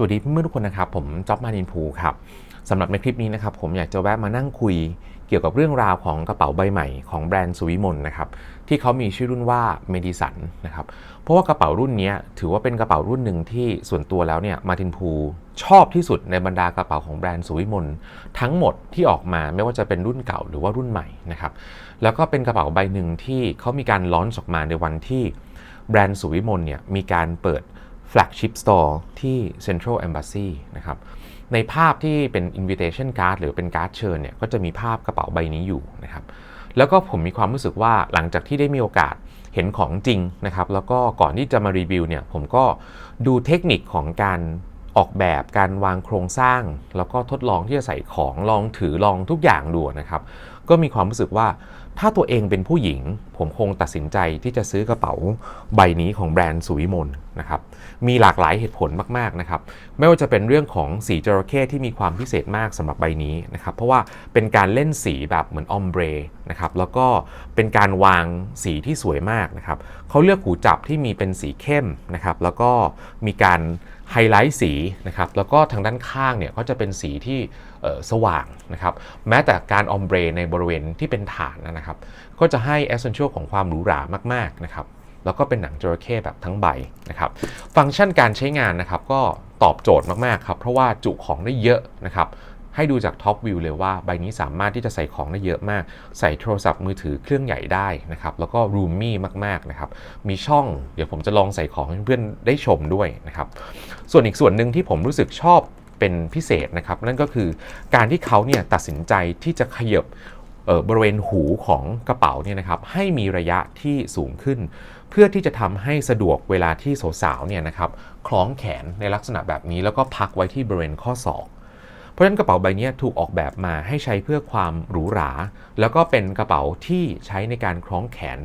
สวัสดีเพื่อนๆทุกคนนะครับผมจ๊อบมานินภูครับสำหรับในคลิปนี้นะครับผมอยากจะแวะมานั่งคุยเกี่ยวกับเรื่องราวของกระเป๋าใบใหม่ของแบรนด์สุวิมลนะครับที่เขามีชื่อรุ่นว่าเมดิสันนะครับเพราะว่ากระเป๋ารุ่นนี้ถือว่าเป็นกระเป๋ารุ่นหนึ่งที่ส่วนตัวแล้วเนี่ยมาทินภูชอบที่สุดในบรรดากระเป๋าของแบรนด์สุวิมลทั้งหมดที่ออกมาไม่ว่าจะเป็นรุ่นเก่าหรือว่ารุ่นใหม่นะครับแล้วก็เป็นกระเป๋าใบหนึ่งที่เขามีการล้อนออกมาในวันที่แบรนด์สุวิมลเนี่ยมีการเปิด flagship store ที่ Central Embassy นะครับในภาพที่เป็น invitation card หรือเป็นการ์ดเชิญเนี่ยก็จะมีภาพกระเป๋าใบนี้อยู่นะครับแล้วก็ผมมีความรู้สึกว่าหลังจากที่ได้มีโอกาสเห็นของจริงนะครับแล้วก็ก่อนที่จะมารีวิวเนี่ยผมก็ดูเทคนิคของการออกแบบการวางโครงสร้าง แล้วก็ทดลองที่จะใส่ของลองถือลองทุกอย่างดูนะครับ ก็มีความรู้สึกว่า ถ้าตัวเองเป็นผู้หญิง ผมคงตัดสินใจที่จะซื้อกระเป๋าใบนี้ของแบรนด์สุวิมลนะครับ มีหลากหลายเหตุผลมากๆนะครับ ไม่ว่าจะเป็นเรื่องของสีจระเข้ที่มีความพิเศษมากสำหรับใบนี้นะครับ เพราะว่าเป็นการเล่นสีแบบเหมือนออมเบรนะครับ แล้วก็เป็นการวางสีที่สวยมากนะครับ เขาเลือกหูจับที่มีเป็นสีเข้มนะครับ แล้วก็มีการ ไฮไลท์สีนะครับแล้วก็ทางด้านข้างเนี่ยก็จะเป็นสีที่สว่างนะครับแม้แต่การออมเบรในบริเวณที่เป็นฐานนะครับ ก็จะให้เอสเซนเชียลของความหรูหรามากๆนะครับแล้วก็เป็นหนังจระเข้แบบทั้งใบนะครับฟังก์ชันการใช้งานนะครับก็ตอบโจทย์มากๆครับเพราะว่าจุของได้เยอะนะครับ ให้ดูจากท็อปวิวเลยว่าใบนี้สามารถที่จะใส่ของได้เยอะมาก ใส่โทรศัพท์มือถือเครื่องใหญ่ได้นะครับ แล้วก็รูมมี่มากๆนะครับ มีช่องเดี๋ยวผมจะลองใส่ของให้เพื่อนได้ชมด้วยนะครับ ส่วนอีกส่วนหนึ่งที่ผมรู้สึกชอบเป็นพิเศษนะครับ นั่นก็คือการที่เขาเนี่ยตัดสินใจที่จะขยบบริเวณหูของกระเป๋าเนี่ยนะครับให้มีระยะที่สูงขึ้น เพื่อที่จะทำให้สะดวกเวลาที่สาวๆเนี่ยนะครับคล้องแขนในลักษณะแบบนี้แล้วก็พักไว้ที่บริเวณข้อศอก ราะฉะนั้นกระเป๋าใบนี้ถูกออกแบบมาให้ใช้เพื่อความหรูหรา แล้วก็เป็นกระเป๋าที่ใช้ในการคล้องแขน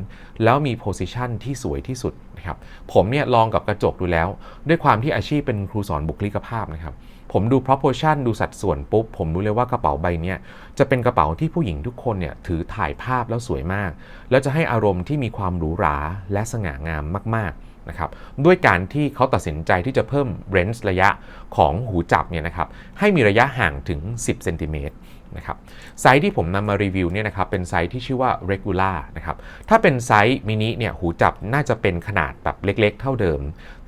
แล้วมีโพสิชันที่สวยที่สุดนะครับผมเนี่ยลองกับกระจกดูแล้ว ด้วยความที่อาชีพเป็นครูสอนบุคลิกภาพนะครับผมดู proportion ดูสัดส่วนปุ๊บ ผมรู้เลยว่ากระเป๋าใบนี้จะเป็นกระเป๋าที่ผู้หญิงทุกคนเนี่ยถือถ่ายภาพแล้วสวยมาก แล้วจะให้อารมณ์ที่มีความหรูหราและสง่างามมากๆ นะครับด้วยการที่เขาตัดสินใจที่จะเพิ่มเรนจ์ระยะของหูจับเนี่ยนะครับให้มีระยะห่างถึง 10เซนติเมตรนะครับไซส์ที่ผมนำมารีวิวเนี่ยนะครับเป็นไซส์ที่ชื่อว่า regular นะครับถ้าเป็นไซส์มินิเนี่ยหูจับน่าจะเป็นขนาดแบบเล็กๆ เท่าเดิม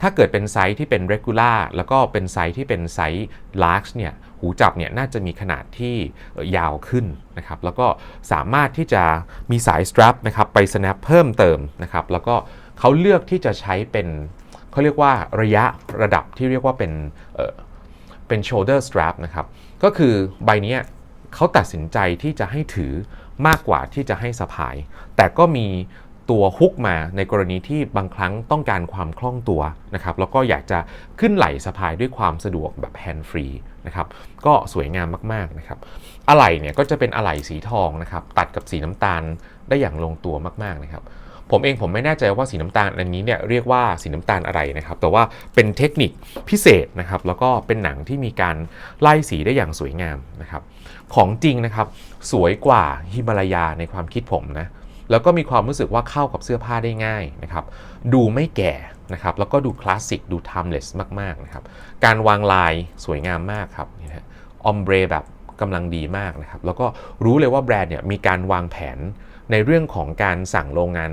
ถ้าเกิดเป็นไซส์ที่เป็น regular แล้วก็เป็นไซส์ที่เป็นไซส์ large เนี่ยหูจับเนี่ยน่าจะมีขนาดที่ยาวขึ้นนะครับแล้วก็สามารถที่จะมีสาย strap นะครับไป snap เพิ่มเติมนะครับแล้วก็ เขาเลือกที่จะใช้เป็นเขาเรียกว่าระยะระดับที่เรียกว่าเป็นเป็น shoulder strap นะครับ ก็คือใบนี้เขาตัดสินใจที่จะให้ถือมากกว่าที่จะให้สะพาย แต่ก็มีตัวฮุกมาในกรณีที่บางครั้งต้องการความคล่องตัวนะครับ แล้วก็อยากจะขึ้นไหล่สะพายด้วยความสะดวกแบบแฮนด์ฟรีนะครับ ก็สวยงามมากๆนะครับ อะไหล่เนี่ยก็จะเป็นอะไหล่สีทองนะครับ ตัดกับสีน้ำตาลได้อย่างลงตัวมากๆนะครับ ผมเองผมไม่แน่ใจว่าสีน้ำตาลอันนี้เนี่ยเรียกว่าสีน้ำตาลอะไรนะครับ แต่ว่าเป็นเทคนิคพิเศษนะครับ แล้วก็เป็นหนังที่มีการไล่สีได้อย่างสวยงามนะครับ ของจริงนะครับ สวยกว่าฮิมาลายาในความคิดผมนะแล้วก็มีความรู้สึกว่าเข้ากับเสื้อผ้าได้ง่ายนะครับ ดูไม่แก่นะครับ แล้วก็ดูคลาสสิก ดูไทิมเลสมาก ๆ นะครับ การวางลายสวยงามมากครับนี่ฮะออมเบรแบบกำลังดีมากนะครับ แล้วก็รู้เลยว่าแบรนด์เนี่ยมีการวางแผน ในเรื่องของการสั่งโรงงาน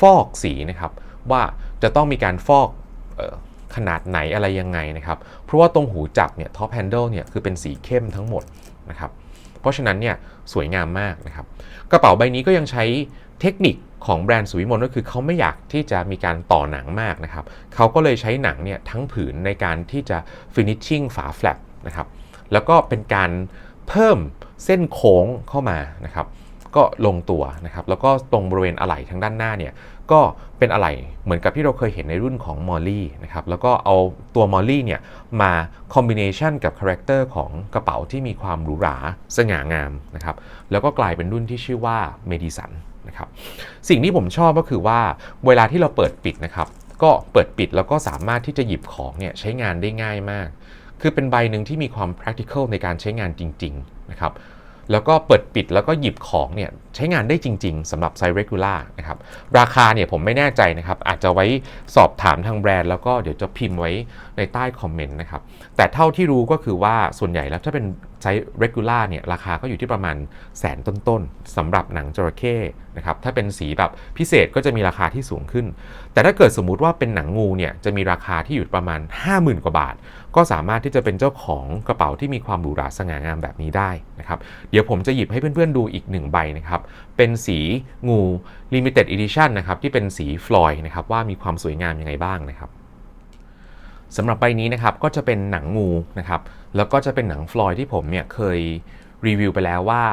ฟอกสีนะครับ ว่าจะต้องมีการฟอกขนาดไหนอะไรยังไงนะครับ เพราะว่าตรงหูจับเนี่ยท็อปแฮนเดิลเนี่ยคือเป็นสีเข้มทั้งหมดนะครับ เพราะฉะนั้นเนี่ยสวยงามมากนะครับ กระเป๋าใบนี้ก็ยังใช้เทคนิคของแบรนด์สุวิมลก็คือเขาไม่อยากที่จะมีการต่อหนังมากนะครับเขาก็เลยใช้หนังเนี่ยทั้งผืนในการที่จะ finishing ฝาแฟลปนะครับ แล้วก็เป็นการเพิ่มเส้นโค้งเข้ามานะครับ ก็ลงตัวนะครับแล้วก็ตรงบริเวณอะไหล่ทางด้านหน้าเนี่ยก็เป็นอะไหล่เหมือนกับที่เราเคยเห็นในรุ่นของมอลลี่นะครับแล้วก็เอาตัวมอลลี่เนี่ยมาคอมบิเนชันกับคาแรคเตอร์ของกระเป๋าที่มีความหรูหราสง่างามนะครับแล้วก็กลายเป็นรุ่นที่ชื่อว่าเมดิสันนะครับสิ่งที่ผมชอบก็คือว่าเวลาที่เราเปิดปิดนะครับก็เปิดปิดแล้วก็สามารถที่จะหยิบของเนี่ยใช้งานได้ง่ายมาก คือเป็นใบหนึ่งที่มีความ practical ในการใช้งานจริง ๆ นะครับ แล้วก็เปิดปิดแล้วก็หยิบของเนี่ยใช้งานได้จริง ๆสำหรับไซเรกูล่านะครับราคาเนี่ยผมไม่แน่ใจนะครับ อาจจะไว้สอบถามทางแบรนด์แล้วก็เดี๋ยวจะพิมพ์ไว้ในใต้คอมเมนต์นะครับ แต่เท่าที่รู้ก็คือว่าส่วนใหญ่แล้วถ้าเป็น ไซส์ regular เนี่ยราคาก็อยู่ที่ประมาณแสนต้นๆสำหรับหนังจระเข้นะครับถ้าเป็นสีแบบพิเศษก็จะมีราคาที่สูงขึ้น แต่ถ้าเกิดสมมุติว่าเป็นหนังงูเนี่ยจะมีราคาที่อยู่ประมาณ 50,000 กว่าบาท ก็สามารถที่จะเป็นเจ้าของกระเป๋าที่มีความหรูหราสง่างามแบบนี้ได้นะครับเดี๋ยวผมจะหยิบให้เพื่อนๆดูอีกหนึ่งใบนะครับเป็นสีงู Limited Edition นะครับที่เป็นสีฟลอยด์นะครับว่ามีความสวยงามยังไงบ้างนะครับ สำหรับใบนี้นะครับก็จะเป็นหนังงูนะครับแล้วก็จะเป็นหนังฟลอยด์ที่ผมเนี่ยเคยรีวิวไปแล้วว่า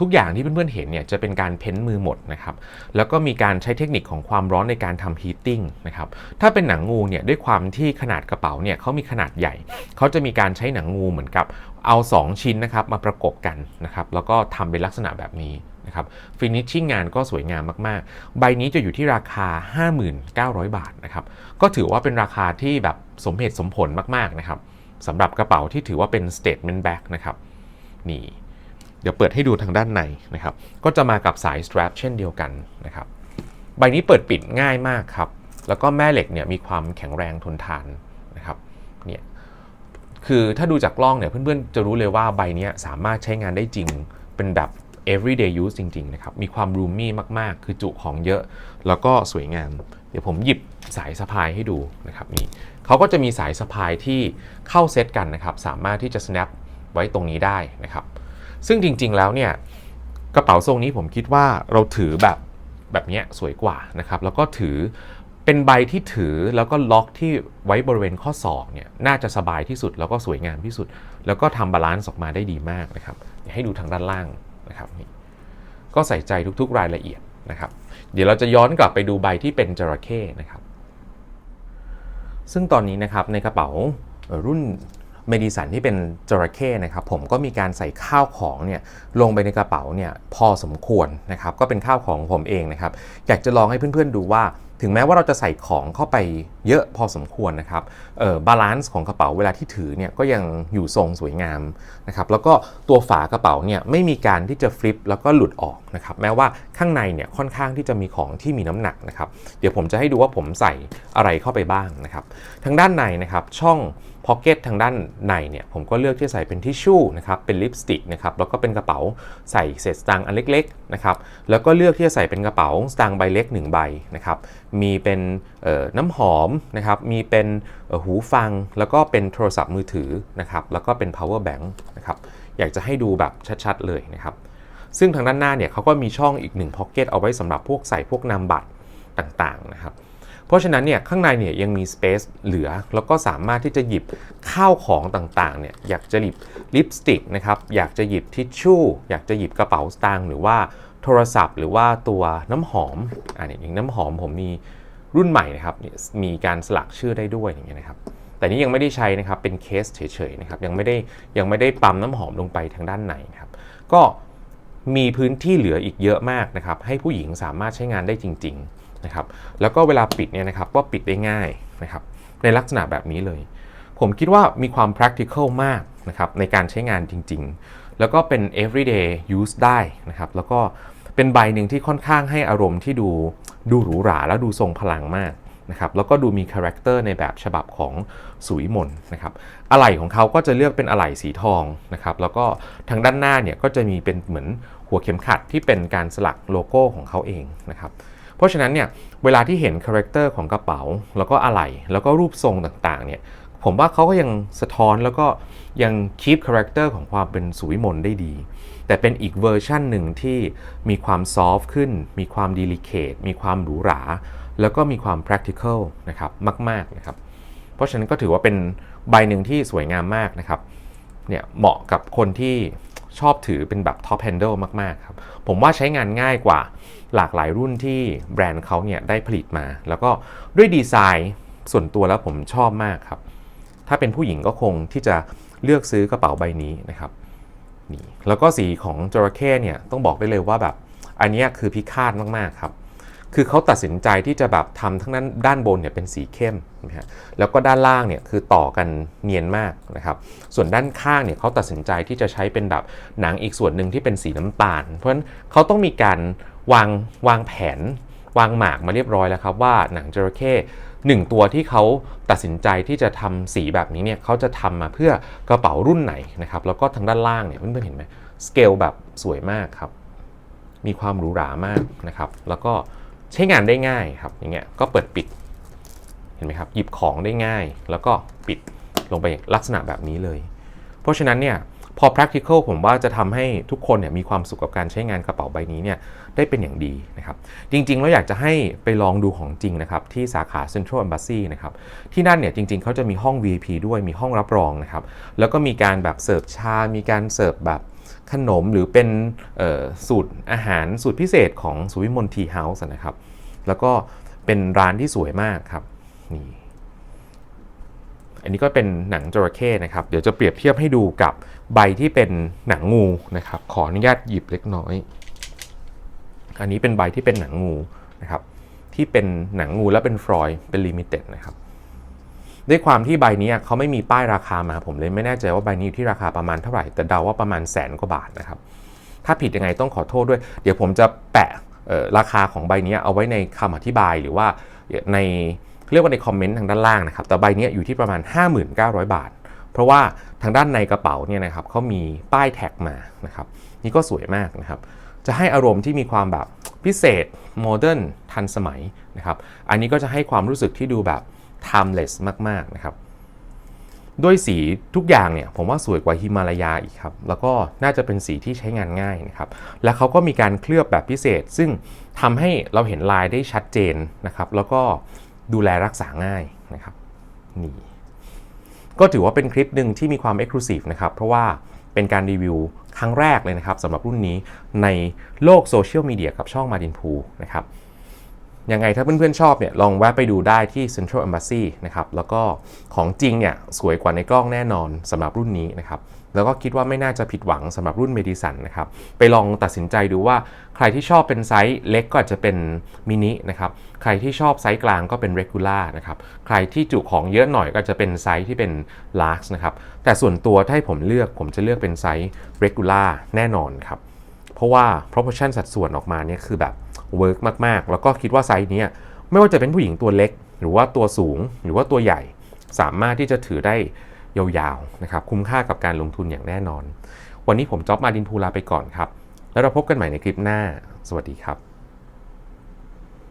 ทุกอย่างที่เพื่อนๆเห็นเนี่ยจะเป็นการเพ้นมือหมดนะครับแล้วก็มีการใช้เทคนิคของความร้อนในการทำฮีตติ้งนะครับถ้าเป็นหนังงูเนี่ยด้วยความที่ขนาดกระเป๋าเนี่ยเขามีขนาดใหญ่ เขาจะมีการใช้หนังงูเหมือนกับเอา 2 ชิ้นนะครับมาประกบกันนะครับแล้วก็ทำเป็นลักษณะแบบนี้ นะครับฟินิชชิ่งงานก็สวยงามมากๆ ใบนี้จะอยู่ที่ราคา 5,900 บาทนะครับก็ถือว่าเป็นราคาที่แบบสมเหตุสมผลมากๆนะครับสำหรับกระเป๋าที่ถือว่าเป็น statement bag นะครับนี่เดี๋ยวเปิดให้ดูทางด้านในนะครับก็จะมากับสาย strap เช่นเดียวกันนะครับใบนี้เปิดปิดง่ายมากครับแล้วก็แม่เหล็กเนี่ยมีความแข็งแรงทนทานนะครับเนี่ยคือถ้าดูจากกล้องเนี่ยเพื่อนๆจะรู้เลยว่าใบนี้สามารถใช้งานได้จริงเป็นแบบ everyday use จริง ๆ นะครับ มีความ roomy มาก ๆ คือจุของเยอะ แล้วก็สวยงาม เดี๋ยวผมหยิบสายสะพายให้ดูนะครับนี่เขาก็จะมีสายสะพายที่เข้าเซตกันนะครับ สามารถที่จะ snap ไว้ตรงนี้ได้นะครับ ซึ่งจริง ๆ แล้วเนี่ยกระเป๋าทรงนี้ผมคิดว่าเราถือแบบแบบเนี้ยสวยกว่านะครับ แล้วก็ถือเป็นใบที่ถือแล้วก็ล็อกที่ไว้บริเวณข้อศอกเนี่ยน่าจะสบายที่สุดแล้วก็สวยงามที่สุด แล้วก็ทำบาลานซ์ออกมาได้ดีมากนะครับ ให้ดูทางด้านล่าง นะครับนี่ก็ใส่ใจทุกๆรายละเอียดนะครับ เดี๋ยวเราจะย้อนกลับไปดูใบที่เป็นจระเข้นะครับ ซึ่งตอนนี้นะครับในกระเป๋ารุ่น เมดิสันที่เป็นจระเข้นะครับผมก็มีการใส่ข้าวของเนี่ยลงไปในกระเป๋าเนี่ยพอสมควรนะครับก็เป็นข้าวของผมเองนะครับอยากจะลองให้เพื่อนๆดูว่า ถึงแม้ว่าเราจะใส่ของเข้าไปเยอะพอสมควรนะครับเออบาลานซ์ของกระเป๋าเวลาที่ถือเนี่ยก็ยังอยู่ทรงสวยงามนะครับแล้วก็ตัวฝากระเป๋าเนี่ยไม่มีการที่จะฟลิปแล้วก็หลุดออกนะครับแม้ว่าข้างในเนี่ยค่อนข้างที่จะมีของที่มีน้ำหนักนะครับเดี๋ยวผมจะให้ดูว่าผมใส่อะไรเข้าไปบ้างนะครับทางด้านในนะครับช่อง พ็อกเก็ตทางด้านในเนี่ยผมก็เลือกที่จะใส่เป็นทิชชู่นะครับเป็นลิปสติกนะครับแล้วก็เป็นกระเป๋าใส่เศษสตางค์อันเล็กๆนะครับแล้วก็เลือกที่จะใส่เป็นกระเป๋าสตางค์ใบเล็ก 1 ใบนะครับมีเป็นน้ำหอมนะครับมีเป็นหูฟัง แล้วก็เป็นโทรศัพท์มือถือนะครับแล้วก็เป็น power bank นะครับอยากจะให้ดูแบบชัดๆเลยนะครับซึ่งทางด้านหน้าเนี่ยเขาก็มีช่องอีกหนึ่งพ็อกเก็ตเอาไว้สำหรับพวกใส่พวกนามบัตรต่างๆนะครับ เพราะฉะนั้นเนี่ยข้างในเนี่ยยังมีสเปซเหลือ แล้วก็สามารถที่จะหยิบข้าวของต่างๆเนี่ยอยากจะหยิบลิปสติกนะครับอยากจะหยิบทิชชู่ อยากจะหยิบกระเป๋าสตางค์หรือว่าโทรศัพท์หรือว่าตัวน้ำหอมอ่าเนี่ยอย่างน้ำหอมผมมีรุ่นใหม่นะครับมีการสลักชื่อได้ด้วยอย่างเงี้ยนะครับแต่นี้ยังไม่ได้ใช้นะครับเป็นเคสเฉยๆนะครับยังไม่ได้ยังไม่ได้ปั๊มน้ำหอมลงไปทางด้านในนะครับก็มีพื้นที่เหลืออีกเยอะมากนะครับให้ผู้หญิงสามารถใช้งานได้จริง ๆ นะครับแล้วก็เวลาปิดเนี่ยนะครับก็ปิดได้ง่ายนะครับในลักษณะแบบนี้เลย ผมคิดว่ามีความ practical มากนะครับในการใช้งานจริง ๆ แล้วก็เป็น everyday use ได้นะครับแล้วก็เป็นใบหนึ่งที่ค่อนข้างให้อารมณ์ที่ดูดูหรูหราแล้วดูทรงพลังมากนะครับแล้วก็ดูมีคาแรคเตอร์ในแบบฉบับของสุวิมลนะครับอะไหล่ของเขาก็จะเลือกเป็นอะไหล่สีทองนะครับแล้วก็ทางด้านหน้าเนี่ยก็จะมีเป็นเหมือนหัวเข็มขัดที่เป็นการสลักโลโก้ของเขาเองนะครับ ราะฉะนั้นเนี่ยเวลาที่เห็นคาแรคเตอร์ของกระเป๋า แล้วก็อะไหล่แล้วก็รูปทรงต่างๆเนี่ยผมว่าเขาก็ยังสะท้อนแล้วก็ยังคีปคาแรคเตอร์ของความเป็นสุวิมลได้ดี แต่เป็นอีกเวอร์ชั่นหนึ่งที่มีความซอฟต์ขึ้น มีความดีลิเคทมีความหรูหรา แล้วก็มีความ practical นะครับมากๆนะครับเพราะฉะนั้นก็ถือว่าเป็นใบหนึ่งที่สวยงามมากนะครับเนี่ยเหมาะกับคนที่ ชอบถือเป็นแบบท็อปแฮนเดิลมากๆครับ ผมว่าใช้งานง่ายกว่าหลากหลายรุ่นที่แบรนด์เขาเนี่ยได้ผลิตมา แล้วก็ด้วยดีไซน์ส่วนตัวแล้วผมชอบมากครับ ถ้าเป็นผู้หญิงก็คงที่จะเลือกซื้อกระเป๋าใบนี้นะครับนี่แล้วก็สีของจระเข้เนี่ยต้องบอกได้เลยว่าแบบอันนี้คือพิฆาตมากๆครับ คือเขาตัดสินใจที่จะแบบทำทั้งนั้นด้านบนเนี่ยเป็นสีเข้มนะฮะแล้วก็ด้านล่างเนี่ยคือต่อกันเนียนมากนะครับส่วนด้านข้างเนี่ยเขาตัดสินใจที่จะใช้เป็นแบบหนังอีกส่วนหนึ่งที่เป็นสีน้ำตาล เพราะฉะนั้นเขาต้องมีการวางวางแผน วางหมากมาเรียบร้อยแล้วครับว่าหนังจระเข้หนึ่งตัวที่เขาตัดสินใจที่จะทำสีแบบนี้เนี่ยเขาจะทำมาเพื่อกระเป๋ารุ่นไหนนะครับแล้วก็ทางด้านล่างเนี่ยเพื่อนๆเห็นไหมสเกลแบบสวยมากครับมีความหรูหรามากนะครับ แล้วก็ ใช้งานได้ง่ายครับอย่างเงี้ยก็เปิดปิดเห็นไหมครับหยิบของได้ง่าย แล้วก็ปิดลงไปลักษณะแบบนี้เลย เพราะฉะนั้นเนี่ยพอ practical ผมว่าจะทำให้ทุกคนเนี่ยมีความสุขกับการใช้งานกระเป๋าใบนี้เนี่ยได้เป็นอย่างดีนะครับ จริงๆแล้วอยากจะให้ไปลองดูของจริงนะครับ ที่สาขา Central Embassy นะครับ ที่นั่นเนี่ยจริง ๆ เขาจะมีห้อง VIP ด้วยมีห้องรับรองนะครับ แล้วก็มีการแบบเสิร์ฟชา มีการเสิร์ฟแบบขนมหรือเป็นสูตรอาหารสูตรพิเศษของสุวิมลทีเฮาส์นะครับ แล้วก็เป็นร้านที่สวยมากครับนี่อันนี้ก็เป็นหนังจระเข้นะครับ เดี๋ยวจะเปรียบเทียบให้ดูกับใบที่เป็นหนังงูนะครับ ขออนุญาตหยิบเล็กน้อย อันนี้เป็นใบที่เป็นหนังงูนะครับ ที่เป็นหนังงูและเป็นฟรอยเป็นลิมิเต็ดนะครับด้วยความที่ใบนี้เขาไม่มีป้ายราคามาผมเลยไม่แน่ใจว่าใบนี้อยู่ที่ราคาประมาณเท่าไหร่ แต่เดาว่าประมาณแสนกว่าบาทนะครับ ถ้าผิดยังไงต้องขอโทษด้วย เดี๋ยวผมจะแปะ ราคาของใบนี้เอาไว้ในคำอธิบายหรือว่าในเรียกว่าในคอมเมนต์ทางด้านล่างนะครับ แต่ใบนี้อยู่ที่ประมาณ 5,900 บาท เพราะว่าทางด้านในกระเป๋าเนี่ยนะครับเขามีป้ายแท็กมานะครับนี่ก็สวยมากนะครับ จะให้อารมณ์ที่มีความแบบพิเศษโมเดิร์นทันสมัยนะครับ อันนี้ก็จะให้ความรู้สึกที่ดูแบบ timeless มากๆนะครับ ด้วยสีทุกอย่างเนี่ยผมว่าสวยกว่าฮิมาลายาอีกครับ แล้วก็น่าจะเป็นสีที่ใช้งานง่ายนะครับ และเขาก็มีการเคลือบแบบพิเศษ ซึ่งทำให้เราเห็นลายได้ชัดเจนนะครับ แล้วก็ดูแลรักษาง่ายนะครับนี่ก็ถือว่าเป็นคลิปหนึ่งที่มีความ Exclusive นะครับ เพราะว่าเป็นการรีวิวครั้งแรกเลยนะครับสำหรับรุ่นนี้ในโลกโซเชียลมีเดียกับช่องมาดินพูนะครับ ยังไงถ้าเพื่อนๆชอบเนี่ยลองแวะไปดูได้ที่ Central Embassy นะครับแล้วก็ของจริงเนี่ยสวยกว่าในกล้องแน่นอนสำหรับรุ่นนี้นะครับแล้วก็คิดว่าไม่น่าจะผิดหวังสำหรับรุ่น m e d i s o n นะครับไปลองตัดสินใจดูว่าใครที่ชอบเป็นไซส์เล็กก็อาจจะเป็นมินินะครับใครที่ชอบไซส์กลางก็เป็น regular นะครับใครที่จุของเยอะหน่อยก็จะเป็นไซส์ที่เป็น large นะครับแต่ส่วนตัวถ้าให้ผมเลือกผมจะเลือกเป็นไซส์ regular แน่นอนครับ เพราะว่า proportion สัดส่วนออกมาเนี่ยคือแบบเวิร์กมากๆ แล้วก็คิดว่าไซส์นี้ไม่ว่าจะเป็นผู้หญิงตัวเล็ก หรือว่าตัวสูงหรือว่าตัวใหญ่ สามารถที่จะถือได้ยาวๆนะครับคุ้มค่ากับการลงทุนอย่างแน่นอน วันนี้ผมจ๊อบมาดินพูลาไปก่อนครับ แล้วเราพบกันใหม่ในคลิปหน้า สวัสดีครับ